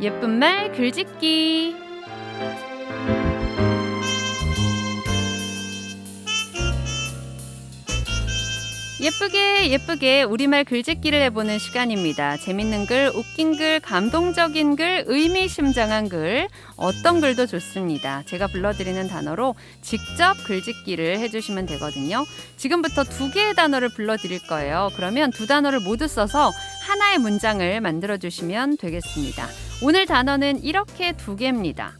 예쁜 말 글짓기 예쁘게 예쁘게 우리말 글짓기를 해보는 시간입니다. 재밌는 글, 웃긴 글, 감동적인 글, 의미심장한 글 어떤 글도 좋습니다. 제가 불러드리는 단어로 직접 글짓기를 해주시면 되거든요. 지금부터 두 개의 단어를 불러드릴 거예요. 그러면 두 단어를 모두 써서 하나의 문장을 만들어주시면 되겠습니다. 오늘 단어는 이렇게 두 개입니다.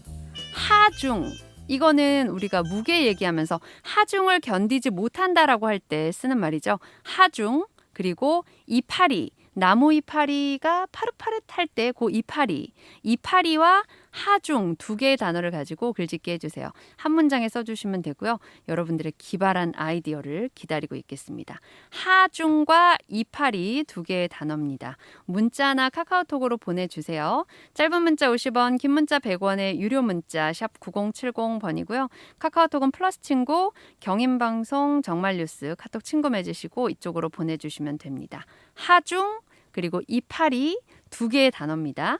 하중 이거는 우리가 무게 얘기하면서 하중을 견디지 못한다라고 할 때 쓰는 말이죠. 하중 그리고 이파리 나무 이파리가 파릇파릇할 때 그 이파리 이파리와 하중 두 개의 단어를 가지고 글짓기 해주세요. 한 문장에 써주시면 되고요. 여러분들의 기발한 아이디어를 기다리고 있겠습니다. 하중과 이파리 두 개의 단어입니다. 문자나 카카오톡으로 보내주세요. 짧은 문자 50원, 긴 문자 100원의 유료 문자 샵 9070번이고요. 카카오톡은 플러스 친구, 경인방송, 정말뉴스 카톡 친구 맺으시고 이쪽으로 보내주시면 됩니다. 하중 그리고 이파리 두 개의 단어입니다.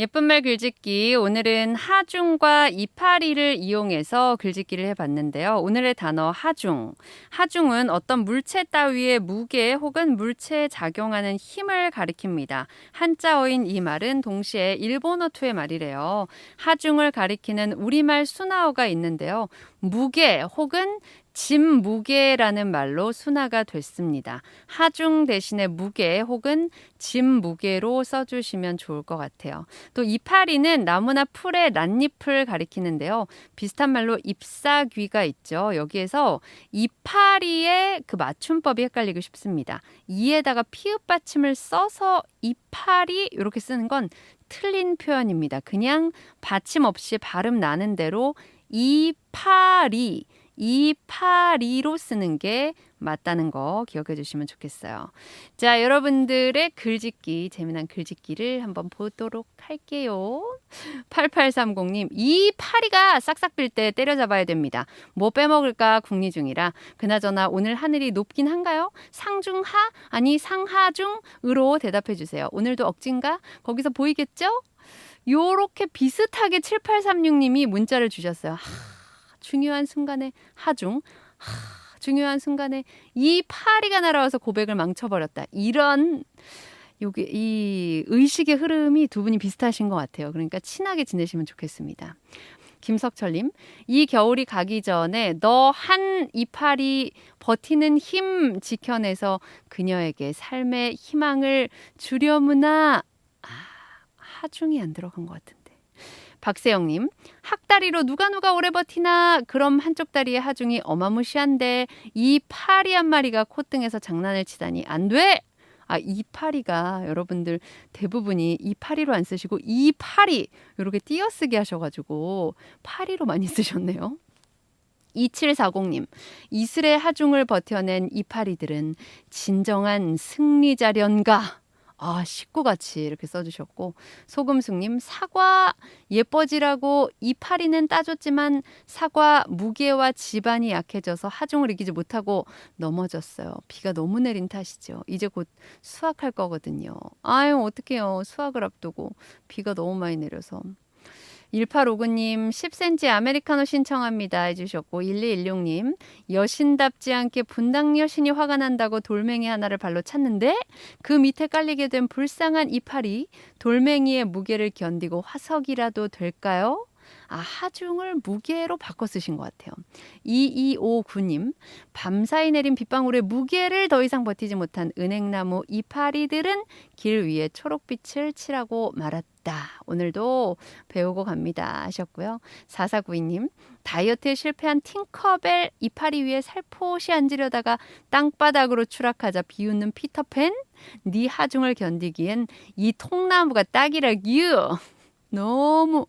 예쁜 말 글짓기 오늘은 하중과 이파리를 이용해서 글짓기를 해봤는데요. 오늘의 단어 하중. 하중은 어떤 물체 따위의 무게 혹은 물체에 작용하는 힘을 가리킵니다. 한자어인 이 말은 동시에 일본어 투의 말이래요. 하중을 가리키는 우리말 순화어가 있는데요. 무게 혹은 짐 무게라는 말로 순화가 됐습니다. 하중 대신에 무게 혹은 짐 무게로 써주시면 좋을 것 같아요. 또 이파리는 나무나 풀의 란잎을 가리키는데요. 비슷한 말로 잎사귀가 있죠. 여기에서 이파리의 그 맞춤법이 헷갈리기 쉽습니다. 이에다가 피읍 받침을 써서 이파리 이렇게 쓰는 건 틀린 표현입니다. 그냥 받침 없이 발음 나는 대로 이파리 이파리로 쓰는 게 맞다는 거 기억해 주시면 좋겠어요. 자, 여러분들의 글짓기, 재미난 글짓기를 한번 보도록 할게요. 8830님, 이 파리가 싹싹 빌 때 때려잡아야 됩니다. 뭐 빼먹을까 궁리 중이라. 그나저나 오늘 하늘이 높긴 한가요? 상중하? 아니, 상하중으로 대답해 주세요. 오늘도 억진가? 거기서 보이겠죠? 요렇게 비슷하게 7836님이 문자를 주셨어요. 하. 중요한 순간에 하중, 하, 중요한 순간에 이 파리가 날아와서 고백을 망쳐버렸다. 이런 요게 이 의식의 흐름이 두 분이 비슷하신 것 같아요. 그러니까 친하게 지내시면 좋겠습니다. 김석철님, 이 겨울이 가기 전에 너 한 이파리 버티는 힘 지켜내서 그녀에게 삶의 희망을 주려무나 아, 하중이 안 들어간 것 같은데. 박세영님, 학다리로 누가 누가 오래 버티나 그럼 한쪽 다리의 하중이 어마무시한데 이 파리 한 마리가 콧등에서 장난을 치다니 안 돼! 아, 이 파리가 여러분들 대부분이 이 파리로 안 쓰시고 이 파리 이렇게 띄어쓰기 하셔가지고 파리로 많이 쓰셨네요. 2740님, 이슬의 하중을 버텨낸 이파리들은 진정한 승리자련가 아, 식구같이 이렇게 써주셨고, 소금숙님, 사과 예뻐지라고 이파리는 따줬지만 사과 무게와 집안이 약해져서 하중을 이기지 못하고 넘어졌어요. 비가 너무 내린 탓이죠. 이제 곧 수확할 거거든요. 아유, 어떡해요. 수확을 앞두고 비가 너무 많이 내려서. 1859님 10cm 아메리카노 신청합니다 해주셨고 1216님 여신답지 않게 분당 여신이 화가 난다고 돌멩이 하나를 발로 찼는데 그 밑에 깔리게 된 불쌍한 이파리 돌멩이의 무게를 견디고 화석이라도 될까요? 아, 하중을 무게로 바꿔 쓰신 것 같아요. 2259님, 밤사이 내린 빗방울에 무게를 더 이상 버티지 못한 은행나무 이파리들은 길 위에 초록빛을 칠하고 말았다. 오늘도 배우고 갑니다. 하셨고요. 4492님, 다이어트에 실패한 팅커벨 이파리 위에 살포시 앉으려다가 땅바닥으로 추락하자 비웃는 피터팬? 네 하중을 견디기엔 이 통나무가 딱이라규. 너무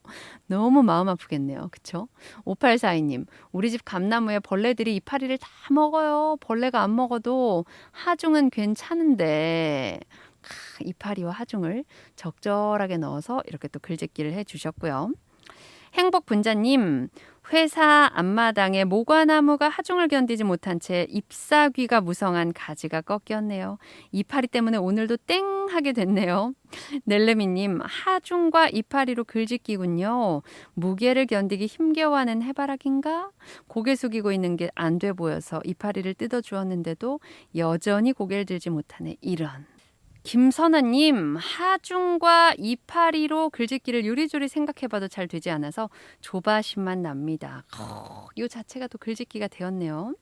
너무 마음 아프겠네요. 그쵸? 5842님, 우리 집 감나무에 벌레들이 이파리를 다 먹어요. 벌레가 안 먹어도 하중은 괜찮은데 크, 이파리와 하중을 적절하게 넣어서 이렇게 또 글짓기를 해 주셨고요. 행복 분자님, 회사 앞마당에 모과나무가 하중을 견디지 못한 채 잎사귀가 무성한 가지가 꺾였네요. 이파리 때문에 오늘도 땡 하게 됐네요. 넬레미님 하중과 이파리로 글짓기군요. 무게를 견디기 힘겨워하는 해바라기인가? 고개 숙이고 있는 게 안 돼 보여서 이파리를 뜯어 주었는데도 여전히 고개를 들지 못하네. 이런. 김선아님, 하중과 이파리로 글짓기를 요리조리 생각해봐도 잘 되지 않아서 조바심만 납니다. 이 자체가 또 글짓기가 되었네요.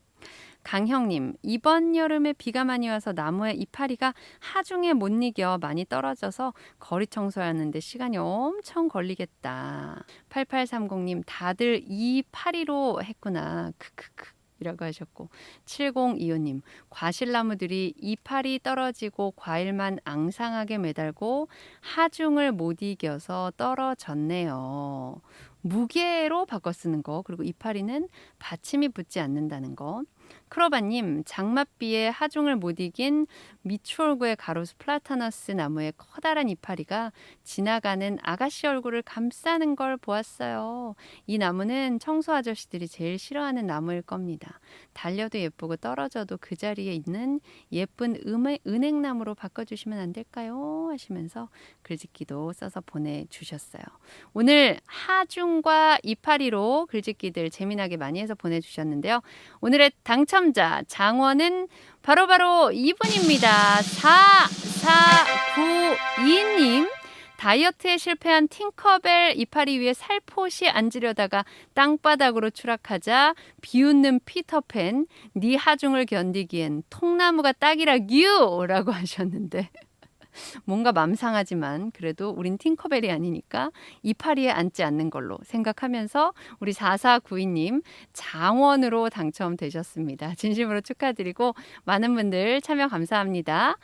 강형님, 이번 여름에 비가 많이 와서 나무에 이파리가 하중에 못 이겨 많이 떨어져서 거리 청소하는데 시간이 엄청 걸리겠다. 8830님, 다들 이파리로 했구나. 크크크. 이라고 하셨고 7025님 과실나무들이 이파리 떨어지고 과일만 앙상하게 매달고 하중을 못 이겨서 떨어졌네요. 무게로 바꿔 쓰는 거 그리고 이파리는 받침이 붙지 않는다는 거 크로바님 장맛비에 하중을 못 이긴 미추홀구의 가로수 플라타너스 나무의 커다란 이파리가 지나가는 아가씨 얼굴을 감싸는 걸 보았어요. 이 나무는 청소 아저씨들이 제일 싫어하는 나무일 겁니다. 달려도 예쁘고 떨어져도 그 자리에 있는 예쁜 음의, 은행나무로 바꿔주시면 안 될까요? 하시면서 글짓기도 써서 보내주셨어요. 오늘 하중과 이파리로 글짓기들 재미나게 많이 해서 보내주셨는데요. 오늘의 당 첨자 장원은 바로 바로 이분입니다. 4492님. 다이어트에 실패한 팅커벨 이파리 위에 살포시 앉으려다가 땅바닥으로 추락하자 비웃는 피터팬 네 하중을 견디기엔 통나무가 딱이라 뉴라고 하셨는데 뭔가 맘상하지만 그래도 우린 팅커벨이 아니니까 이파리에 앉지 않는 걸로 생각하면서 우리 4492님 장원으로 당첨되셨습니다. 진심으로 축하드리고 많은 분들 참여 감사합니다.